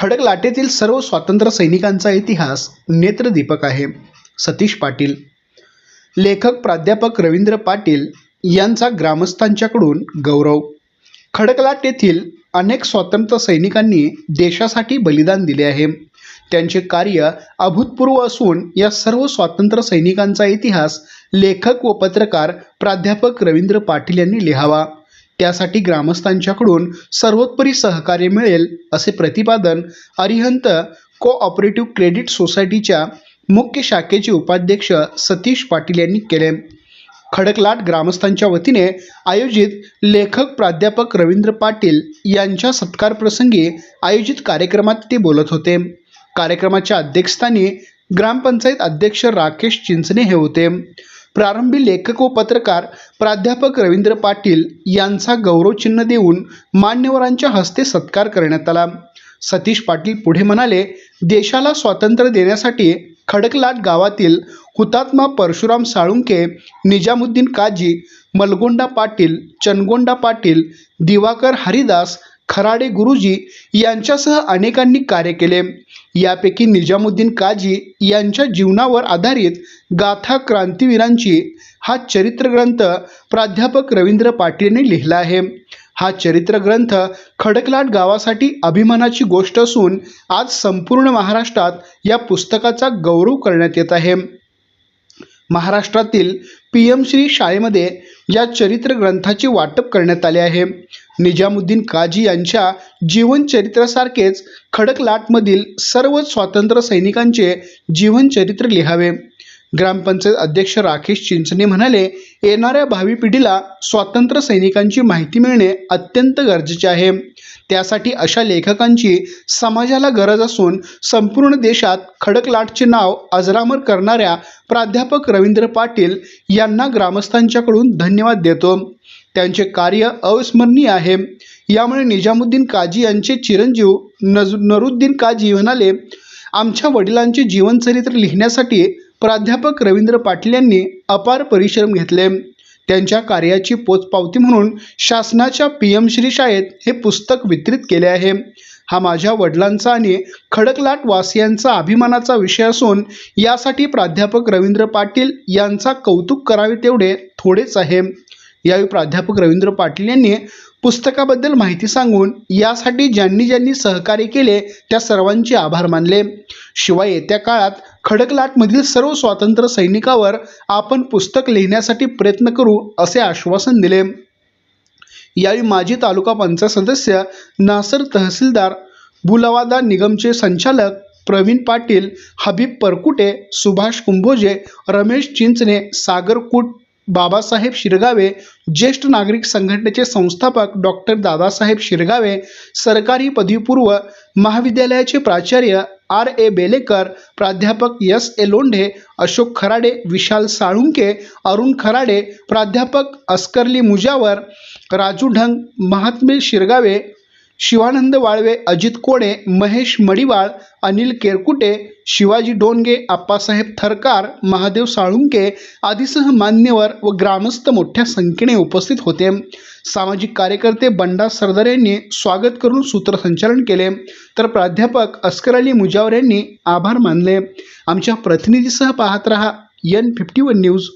खडकलाटेतील सर्व स्वातंत्र्य सैनिकांचा इतिहास नेत्रदीपक आहे. सतीश पाटील. लेखक प्राध्यापक रवींद्र पाटील यांचा ग्रामस्थांच्याकडून गौरव. खडकलाट येथील अनेक स्वातंत्र्य सैनिकांनी देशासाठी बलिदान दिले आहे. त्यांचे कार्य अभूतपूर्व असून या सर्व स्वातंत्र्य सैनिकांचा इतिहास लेखक व पत्रकार प्राध्यापक रवींद्र पाटील यांनी लिहावा. त्यासाठी ग्रामस्थांच्याकडून सर्वोत्परी सहकार्य मिळेल असे प्रतिपादन अरिहंत कोऑपरेटिव्ह क्रेडिट सोसायटीच्या मुख्य शाखेचे उपाध्यक्ष सतीश पाटील यांनी केले. खडकलाट ग्रामस्थांच्या वतीने आयोजित लेखक प्राध्यापक रवींद्र पाटील यांच्या सत्कार प्रसंगी आयोजित कार्यक्रमात ते बोलत होते. कार्यक्रमाच्या अध्यक्षस्थानी ग्रामपंचायत अध्यक्ष राकेश चिंचणे हे होते. प्रारंभी लेखक व पत्रकार प्राध्यापक रवींद्र पाटील यांचा गौरवचिन्ह देऊन मान्यवरांच्या हस्ते सत्कार करण्यात आला. सतीश पाटील पुढे म्हणाले देशाला स्वातंत्र्य देण्यासाठी खडकलाट गावातील हुतात्मा परशुराम साळुंके निजामुद्दीन काजी मलगोंडा पाटील चनगोंडा पाटील दिवाकर हरिदास खराडे गुरुजी यांच्यासह अनेकांनी कार्य केले. यापैकी निजामुद्दीन काजी यांच्या जीवनावर आधारित गाथा क्रांतीवीरांची हा चरित्रग्रंथ प्राध्यापक रवींद्र पाटीलने लिहिला आहे. हा चरित्र ग्रंथ खडकलाट गावासाठी अभिमानाची गोष्ट असून आज संपूर्ण महाराष्ट्रात या पुस्तकाचा गौरव करण्यात येत आहे. महाराष्ट्रातील पी एम श्री शाळेमध्ये या चरित्र ग्रंथाचे वाटप करण्यात आले आहे. निजामुद्दीन काजी यांच्या जीवनचरित्रासारखेच खडकलाटमधील सर्व स्वातंत्र्य सैनिकांचे जीवनचरित्र लिहावे. ग्रामपंचायत अध्यक्ष राकेश चिंचणे म्हणाले येणाऱ्या भावी पिढीला स्वातंत्र्य सैनिकांची माहिती मिळणे अत्यंत गरजेचे आहे. त्यासाठी अशा लेखकांची समाजाला गरज असून संपूर्ण देशात खडकलाटचे नाव अजरामर करणाऱ्या प्राध्यापक रवींद्र पाटील यांना ग्रामस्थांच्याकडून धन्यवाद देतो. त्यांचे कार्य अविस्मरणीय आहे. यामुळे निजामुद्दीन काजी यांचे चिरंजीव नज नरुद्दीन काजी म्हणाले आमच्या वडिलांचे जीवनचरित्र लिहिण्यासाठी प्राध्यापक रवींद्र पाटील यांनी अपार परिश्रम घेतले. त्यांच्या कार्याची पोचपावती म्हणून शासनाच्या पी एम श्री शाळेत हे पुस्तक वितरित केले आहे. हा माझ्या वडिलांचा आणि खडकलाट वासियांचा अभिमानाचा विषय असून यासाठी प्राध्यापक रवींद्र पाटील यांचा कौतुक करावे तेवढे थोडेच आहे. यावेळी प्राध्यापक रवींद्र पाटील यांनी पुस्तकाबद्दल माहिती सांगून यासाठी ज्यांनी ज्यांनी सहकार्य केले त्या सर्वांचे आभार मानले. शिवाय येत्या काळात खडकलाटमधील सर्व स्वातंत्र्य सैनिकावर आपण पुस्तक लिहिण्यासाठी प्रयत्न करू असे आश्वासन दिले. यावेळी माजी तालुका पंचायत सदस्य नासर तहसीलदार बुलवादा निगमचे संचालक प्रवीण पाटील हबीब परकुटे सुभाष कुंभोजे रमेश चिंचणे सागरकूट बाबासाहेब शिरगावे ज्येष्ठ नागरिक संघटनेचे संस्थापक डॉक्टर दादासाहेब शिरगावे सरकारी पदवीपूर्व महाविद्यालयाचे प्राचार्य आर ए बेलेकर प्राध्यापक यस ए लोंढे अशोक खराडे विशाल साळुंके अरुण खराडे प्राध्यापक अस्करली मुजावर राजू ढंग महात्मे शिरगावे शिवानंद वाळवे अजित कोणे महेश मडिवाळ अनिल केरकुटे शिवाजी डोनगे आप्पासाहेब थरकार महादेव साळुंके आदीसह मान्यवर व ग्रामस्थ मोठ्या संख्येने उपस्थित होते. सामाजिक कार्यकर्ते बंडा सरदार यांनी स्वागत करून सूत्रसंचालन केले. तर प्राध्यापक अस्कर अली मुजावर यांनी आभार मानले. आमच्या प्रतिनिधीसह पाहत रहा एन फिफ्टी वन न्यूज